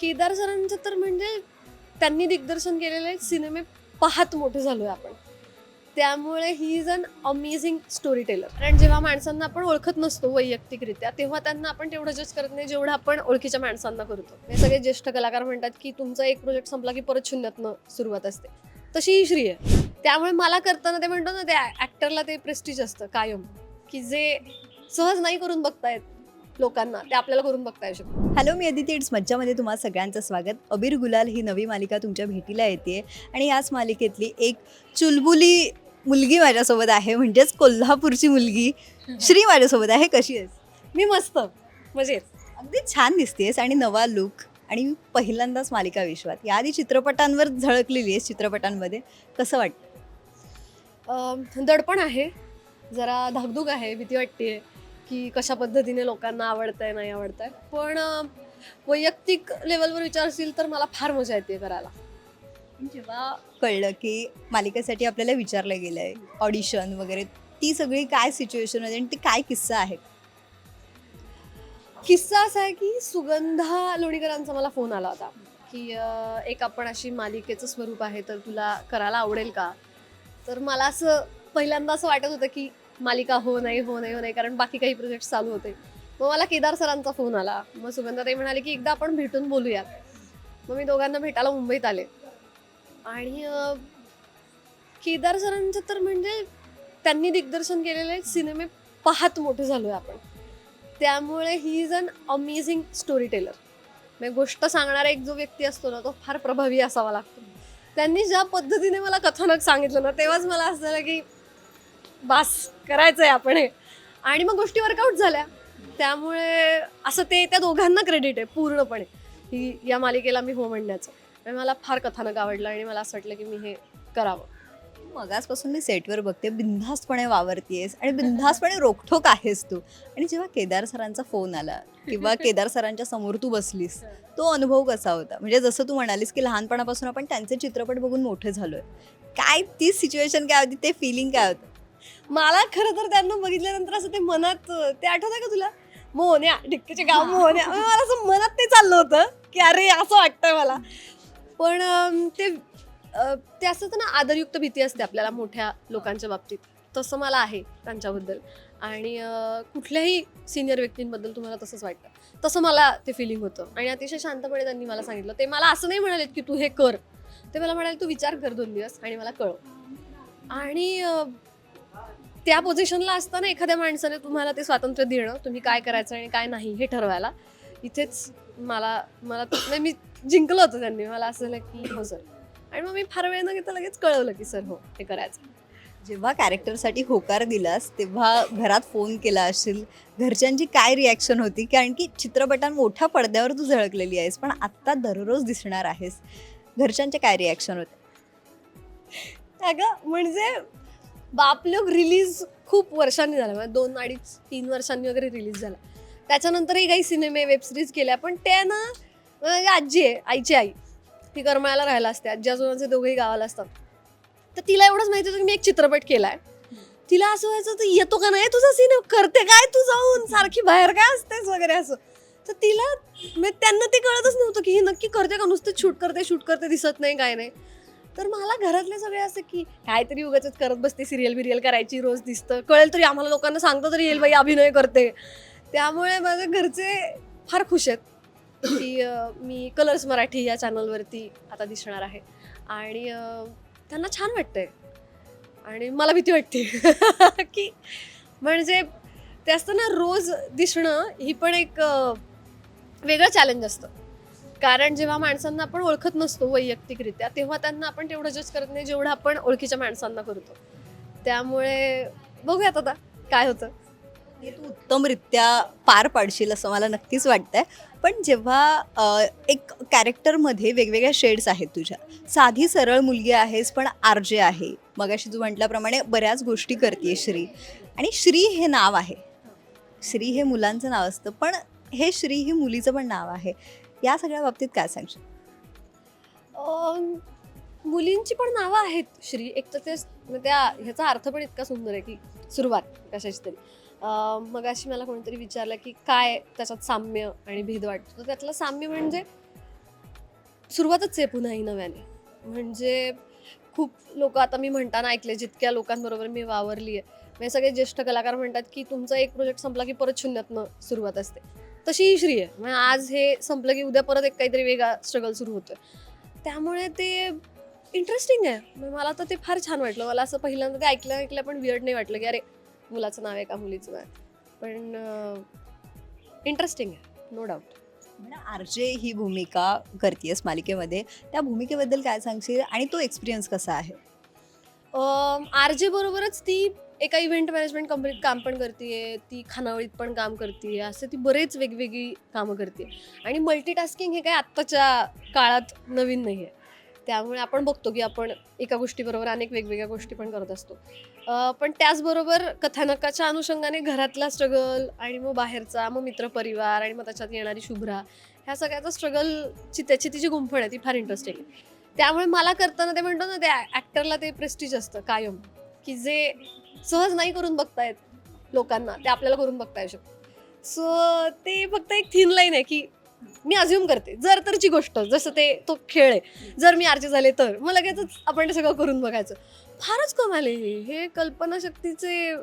केदार सरांचं तर म्हणजे त्यांनी दिग्दर्शन केलेले सिनेमे पाहत मोठे झालोय आपण. त्यामुळे he is an amazing story teller कारण जेव्हा माणसांना आपण ओळखत नसतो वैयक्तिकरित्या तेव्हा त्यांना आपण तेवढं जज करत नाही जेवढं आपण ओळखीच्या माणसांना करतो. हे सगळे ज्येष्ठ कलाकार म्हणतात की तुमचा एक प्रोजेक्ट संपला की परत शून्यातनं सुरुवात असते. तशी ही श्री आहे. त्यामुळे मला करताना ते म्हणतो ना त्या ऍक्टरला ते प्रेस्टिज असतं कायम. की जे सहज नाही करून बघतायत लोकांना ते आपल्याला करून बघता येऊ शकतं. हॅलो मी अदिती. इट्स मज्जामध्ये तुम्हा सगळ्यांचं स्वागत. अबीर गुलाल ही नवी मालिका तुमच्या भेटीला येते आणि याच मालिकेतली एक चुलबुली मुलगी माझ्यासोबत आहे म्हणजेच कोल्हापूरची मुलगी श्री माझ्यासोबत आहे. कशी आहेस? मी मस्त. मजेत. अगदी छान दिसतेस आणि नवा लुक आणि पहिल्यांदाच मालिका विश्वात. याआधी चित्रपटांवर झळकलेली आहेस चित्रपटांमध्ये. कसं वाटतं? अं, दडपण आहे. जरा धाकधूक आहे भीती वाटते की कशा पद्धतीने लोकांना आवडतंय नाही आवडतंय. पण वैयक्तिक लेवलवर विचारशील तर मला फार मजा येते करायला. जेव्हा कळलं की मालिकेसाठी आपल्याला विचारलं गेलं आहे ऑडिशन वगैरे ती सगळी काय सिच्युएशन होती आणि ती काय किस्सा आहे? किस्सा असा आहे की सुगंधा लोणीकरांचा मला फोन आला होता की एक आपण अशी मालिकेचं स्वरूप आहे तर तुला करायला आवडेल का? तर मला असं पहिल्यांदा असं वाटत होतं की मालिका हो नाही हो नाही हो नाही कारण बाकी काही प्रोजेक्ट चालू होते. मग मला केदार सरांचा फोन आला. मग सुगंधाताई म्हणाले की एकदा आपण भेटून बोलूयात. मग मी दोघांना भेटायला मुंबईत आले. आणि केदार सरांचं तर म्हणजे त्यांनी दिग्दर्शन केलेले सिनेमे पाहत मोठे झालोय आपण. त्यामुळे he is an amazing story teller म्हणजे गोष्ट सांगणारा एक जो व्यक्ती असतो ना तो फार प्रभावी असावा लागतो. त्यांनी ज्या पद्धतीने मला कथानक सांगितलं ना तेव्हाच मला असं झालं की बास करायचंय आपण हे. आणि मग गोष्टी वर्कआउट झाल्या. त्यामुळे असं ते त्या दोघांना क्रेडिट आहे पूर्णपणे. ही या मालिकेला मी हो म्हणण्याचं. आणि मला फार कथानक आवडलं आणि मला असं वाटलं की मी हे करावं. मगासपासून मी सेटवर बघते बिनधास्तपणे वावरतीयस आणि बिनधास्तपणे रोखठोक आहेस तू. आणि जेव्हा केदार सरांचा फोन आला किंवा केदार सरांच्या समोर तू बसलीस तो अनुभव कसा होता? म्हणजे जसं तू म्हणालीस की लहानपणापासून आपण त्यांचे चित्रपट बघून मोठे झालोय. काय ती सिच्युएशन काय होती ते फिलिंग काय होतं? मला खरं तर त्यांना बघितल्यानंतर असं ते मनात ते आठवत का तुला? मोहन्या ढिक्कीचे गाव मोहन्या. मला असं मनात ते चाललं होतं की अरे असं वाटतंय मला. पण ते ते असं ना आदरयुक्त भीती असते आपल्याला मोठ्या लोकांच्या बाबतीत. तसं मला आहे त्यांच्याबद्दल. आणि कुठल्याही सिनियर व्यक्तींबद्दल तुम्हाला तसंच वाटतं. तसं मला ते फिलिंग होतं. आणि अतिशय शांतपणे त्यांनी मला सांगितलं. ते मला असं नाही म्हणाले की तू हे कर. ते मला म्हणाले तू विचार कर दोन दिवस आणि मला कळव. आणि त्या पोझिशनला असताना एखाद्या माणसाने तुम्हाला ते स्वातंत्र्य देणं तुम्ही काय करायचं आणि काय नाही हे ठरवायला इथेच मला मला त- नाही मी जिंकलं होतं त्यांनी. मला असं झालं की हो सर आणि मग मी फार वेळ न घेता लगेच कळवलं की सर हो हे करायचं. जेव्हा कॅरेक्टरसाठी होकार दिलास तेव्हा घरात फोन केला असेल. घरच्यांची काय रिॲक्शन होती? कारण की चित्रपटात मोठ्या पडद्यावर तू झळकलेली आहेस पण आत्ता दररोज दिसणार आहेस. घरच्यांचे काय रिॲक्शन होते? अगं म्हणजे बापलोक रिलीज खूप वर्षांनी झाला. म्हणजे दोन अडीच तीन वर्षांनी वगैरे रिलीज झाला. त्याच्यानंतरही काही सिनेमे वेबसिरीज केल्या पण त्या ना आजी आहे आईची आई. ती करमाळ्याला राहायला असते. आजी आजोबांचे दोघेही गावाला असतात. तर तिला एवढंच माहिती होतं की मी एक चित्रपट केलाय. तिला असं व्हायचं तू येतो का नाही तुझा सिनेमा करते काय तू जाऊन? सारखी बाहेर काय असतेस? वगैरे असं. तर तिला म्हणजे त्यांना ते कळतच नव्हतं की ही नक्की करते का? नुसतं शूट करते शूट करते दिसत नाही काय नाही. तर मला घरातले सगळे असं की काहीतरी उगाच करत बसते सिरियल बिरियल करायची रोज दिसतं. कळेल तरी आम्हाला लोकांना सांगतं तरी येईल बाई अभिनय करते. त्यामुळे माझे घरचे फार खुश आहेत की मी कलर्स मराठी या चॅनलवरती आता दिसणार आहे. आणि त्यांना छान वाटतंय. आणि मला भीती वाटते की म्हणजे ते असतं ना रोज दिसणं ही पण एक वेगळं चॅलेंज असतं. कारण जेव्हा माणसांना आपण ओळखत नसतो वैयक्तिकरित्या तेव्हा त्यांना आपण तेवढं जज करत नाही जेवढं आपण ओळखीच्या माणसांना करतो. त्यामुळे बघूयात आता काय होतं. हे तू उत्तमरित्या पार पाडशील असं मला नक्कीच वाटतंय. पण जेव्हा एक कॅरेक्टरमध्ये वेगवेगळ्या शेड्स आहेत तुझ्या. साधी सरळ मुलगी आहेस पण आरजे आहे. मगाशी तू म्हटल्याप्रमाणे बऱ्याच गोष्टी करते श्री. आणि श्री हे नाव आहे. श्री हे मुलांचं नाव असतं पण हे श्री हे मुलीचं पण नाव आहे. या सगळ्या बाबतीत काय सांगशील? मुलींची पण नावं आहेत श्री. एक तर ते म्हणजे त्या ह्याचा अर्थ पण इतका सुंदर आहे की सुरुवात कशाची तरी. मग अशी मला कोणीतरी विचारलं की काय त्याच्यात साम्य आणि भेद वाटतो. तर त्यातलं साम्य म्हणजे सुरुवातच आहे पुन्हा ही नव्याने. म्हणजे खूप लोक आता मी म्हणताना ऐकले जितक्या लोकांबरोबर मी वावरली आहे म्हणजे सगळे ज्येष्ठ कलाकार म्हणतात की तुमचा एक प्रोजेक्ट संपला की परत शून्यातनं सुरुवात असते. तशी ही श्री आहे. म्हणजे आज हे संपलं की उद्या परत एक काहीतरी वेगळा स्ट्रगल सुरू होतोय. त्यामुळे ते इंटरेस्टिंग आहे. म्हणजे मला तर ते फार छान वाटलं. मला असं पहिल्यांदा ते ऐकलं ऐकलं पण विअर्ड नाही वाटलं की अरे मुलाचं नाव आहे का मुलीचं नाव आहे. पण इंटरेस्टिंग आहे. नो डाऊट आरजे ही भूमिका करतेयस मालिकेमध्ये त्या भूमिकेबद्दल काय सांगशील? आणि तो एक्सपिरियन्स कसा आहे? आर जे बरोबरच ती एका इव्हेंट मॅनेजमेंट कंपनीत काम पण करते ती खानावळीत पण काम करते असं ती बरेच वेगवेगळी कामं करते आणि मल्टीटास्किंग हे काय आत्ताच्या काळात नवीन नाही आहे त्यामुळे आपण बघतो की आपण एका गोष्टीबरोबर अनेक वेगवेगळ्या गोष्टी पण करत असतो. पण त्याचबरोबर कथानकाच्या अनुषंगाने घरातला स्ट्रगल आणि मग बाहेरचा मग मित्रपरिवार आणि मग त्याच्यात येणारी शुभ्रा ह्या सगळ्याचा स्ट्रगलची त्याची ती जी गुंफण आहे ती फार इंटरेस्टिंग आहे. त्यामुळे मला करताना ते म्हणतो ना ते ॲक्टरला ते प्रेस्टिज असतं कायम. की जे सहज नाही करून बघतायत लोकांना ते आपल्याला करून बघता येऊ शकतो सो ते फक्त एक थिन लाईन आहे की मी अज्युम करते. जर तरची गोष्ट जसं ते तो खेळ आहे. जर मी आरचे झाले तर मग लगेचच आपण ते सगळं करून बघायचं. फारच कमाल आहे हे. हे कल्पनाशक्तीचे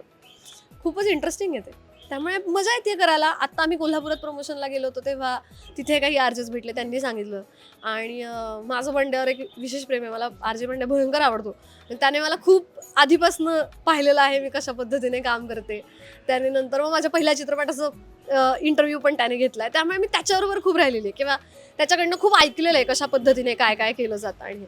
खूपच इंटरेस्टिंग आहे ते. त्यामुळे मजा येते करायला. आत्ता आम्ही कोल्हापुरात प्रमोशनला गेलो होतो तेव्हा तिथे काही आरजेस भेटले त्यांनी सांगितलं. आणि माझं बंड्यावर एक विशेष प्रेम आहे. मला आरजे बंड्या भयंकर आवडतो. त्याने मला खूप आधीपासनं पाहिलेलं आहे मी कशा पद्धतीने काम करते. त्याने नंतर मग माझ्या पहिल्या चित्रपटाचं इंटरव्ह्यू पण त्याने घेतला आहे त्यामुळे मी त्याच्याबरोबर खूप राहिलेली आहे. किंवा त्याच्याकडनं खूप ऐकलेलं आहे कशा पद्धतीने काय काय केलं जातं आणि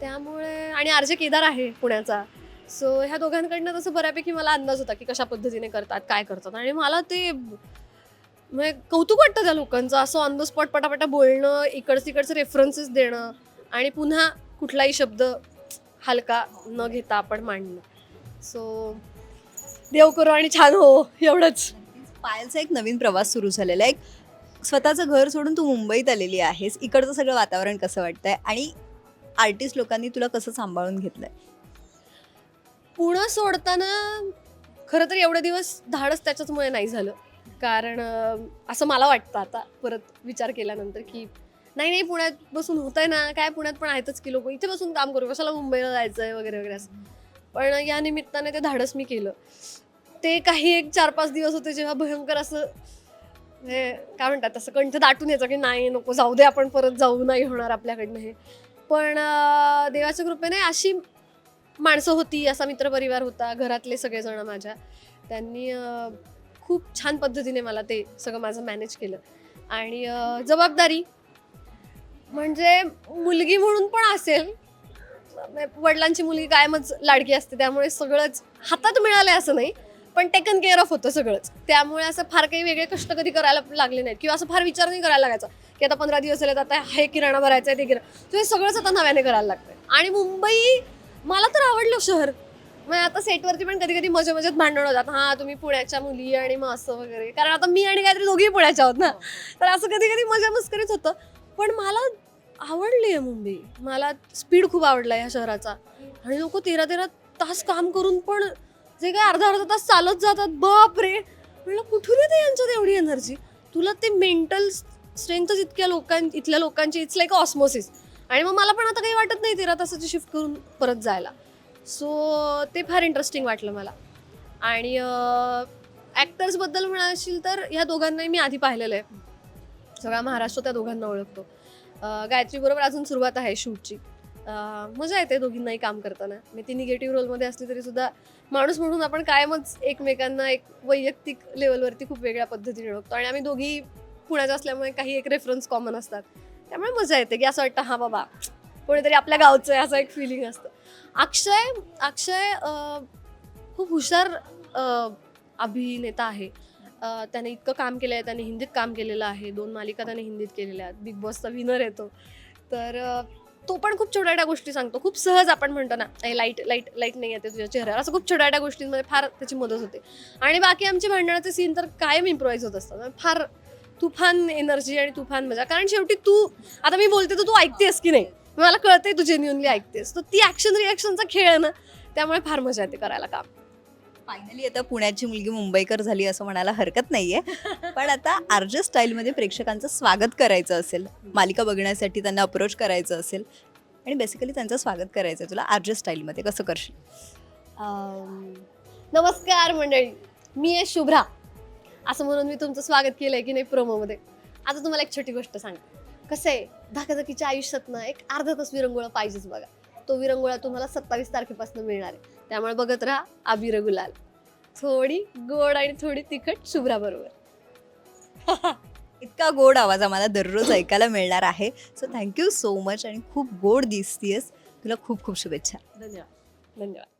त्यामुळे आणि आरजे केदार आहे पुण्याचा. सो ह्या दोघांकडनं तसं बऱ्यापैकी मला अंदाज होता की कशा पद्धतीने करतात काय करतात. आणि मला ते म्हणजे कौतुक वाटतं त्या लोकांचं असं ऑन द स्पॉट पटापटा बोलणं इकडचं तिकडचं रेफरन्सेस देणं आणि पुन्हा कुठलाही शब्द हलका न घेता आपण मांडणं. सो देव करो आणि छान हो एवढंच. पायलचा एक नवीन प्रवास सुरू झालेला आहे. एक स्वतःचं घर सोडून तू मुंबईत आलेली आहेस. इकडचं सगळं वातावरण कसं वाटतंय? आणि आर्टिस्ट लोकांनी तुला कसं सांभाळून घेतलंय? पुणं सोडताना खरं तर एवढे दिवस धाडस त्याच्याचमुळे नाही झालं. कारण असं मला वाटतं आता परत विचार केल्यानंतर की नाही नाही पुण्यात बसून होत आहे ना काय पुण्यात पण आहेतच की लोक. इथे बसून काम करू कशाला मुंबईला जायचं आहे वगैरे वगैरे असं. पण या निमित्ताने ते धाडस मी केलं. ते काही एक चार पाच दिवस होते जेव्हा भयंकर असं हे काय म्हणतात तसं कंठ दाटून यायचं की नाही नको जाऊ दे आपण परत जाऊ नाही होणार आपल्याकडनं हे. पण देवाच्या कृपेने अशी माणसं होती असा मित्रपरिवार होता घरातले सगळेजण माझ्या. त्यांनी खूप छान पद्धतीने मला ते सगळं माझं मॅनेज केलं. आणि जबाबदारी म्हणजे मुलगी म्हणून पण असेल वडिलांची मुलगी कायमच लाडकी असते त्यामुळे सगळंच हातात मिळालंय असं नाही पण टेकन केअर ऑफ होतं सगळंच. त्यामुळे असं फार काही वेगळे कष्ट कधी करायला लागले नाहीत किंवा असं फार विचार नाही करायला लागायचा की आता पंधरा दिवस झाले आता हे किराणा भरायचा आहे ते किराणा तर सगळंच आता नव्याने करायला लागतं आणि मुंबई मला तर आवडलं शहर. मग आता सेटवरती पण कधी कधी मजे मजेत भांडण होतात. हा तुम्ही पुण्याच्या मुली आणि मग असं वगैरे. कारण आता मी आणि काहीतरी दोघेही पुण्याच्या आहोत ना. तर असं कधी कधी मजा मस्करीच होतं. पण मला आवडली आहे मुंबई. मला स्पीड खूप आवडला ह्या शहराचा. आणि लोक तेरा तेरा तास काम करून पण जे काय अर्धा अर्धा तास चालत जातात. बाप रे! म्हणलं कुठून येते यांच्यात एवढी एनर्जी तुला ते मेंटल स्ट्रेंथ इतक्या लोकां इथल्या लोकांची इट्स लाईक ऑस्मोसिस आणि मग मला पण आता काही वाटत नाही तेरा तासाची शिफ्ट करून परत जायला. सो ते फार इंटरेस्टिंग वाटलं मला. आणि ॲक्टर्सबद्दल म्हणाशील तर ह्या दोघांनाही मी आधी पाहिलेलं आहे. सगळा महाराष्ट्र त्या दोघांना ओळखतो. गायत्री बरोबर अजून सुरुवात आहे शूटची. मजा येते दोघींनाही काम करताना. मी ती निगेटिव्ह रोलमध्ये असली तरी सुद्धा माणूस म्हणून आपण कायमच एकमेकांना एक वैयक्तिक लेवलवरती खूप वेगळ्या पद्धतीने ओळखतो. आणि आम्ही दोघी पुण्याच्या असल्यामुळे काही एक रेफरन्स कॉमन असतात. त्यामुळे मजा येते की असं वाटतं हा बाबा कोणीतरी आपल्या गावचं आहे असं एक फिलिंग असतं. अक्षय अक्षय खूप हुशार अभिनेता आहे. त्याने इतकं काम केलं आहे त्याने हिंदीत काम केलेलं आहे. दोन मालिका त्याने हिंदीत केलेल्या आहेत. बिग बॉसचा विनर येतो तर तो पण खूप छोट्या छोट्या गोष्टी सांगतो. खूप सहज आपण म्हणतो ना लाइट लाइट लाइट नाही येते तुझ्या चेहऱ्यावर. असं खूप छोट्या गोष्टींमध्ये फार त्याची मदत होते. आणि बाकी आमची भांडणाचे सीन तर कायम इम्प्रोवाईज होत असतात. फार तुफान एनर्जी आणि तुफान मजा. कारण शेवटी तू आता मी बोलते तर तू ऐकतेस की नाही? मला कळतंय तू जेन्युनली ऐकतेस. तर ती ॲक्शन रिॲक्शनचा खेळ आहे ना त्यामुळे फार मजा येते करायला काम. फायनली आता पुण्याची मुलगी मुंबईकर झाली असं म्हणायला हरकत नाहीये. पण आता आर्ज स्टाईलमध्ये प्रेक्षकांचं स्वागत करायचं असेल मालिका बघण्यासाठी त्यांना अप्रोच करायचं असेल आणि बेसिकली त्यांचं स्वागत करायचं आहे तुला आर्ज स्टाईलमध्ये. कसं करशील? नमस्कार मंडळी. मी आहे शुभ्रा. असं म्हणून मी तुमचं स्वागत केलंय की नाही प्रोमोमध्ये आता तुम्हाला एक छोटी गोष्ट सांगते. कसं आहे धाकाधाकीच्या आयुष्यात ना एक अर्धा तास विरंगुळा पाहिजेच बघा. तो विरंगुळा तुम्हाला सत्तावीस तारखेपासून मिळणार आहे. त्यामुळे बघत राहा अबिर गुलाल थोडी गोड आणि थोडी तिखट शुभ्रा बरोबर इतका गोड आवाज आम्हाला दररोज ऐकायला मिळणार आहे. सो थँक्यू सो मच आणि खूप गोड दिसतीयस. तुला खूप खूप शुभेच्छा. धन्यवाद. धन्यवाद.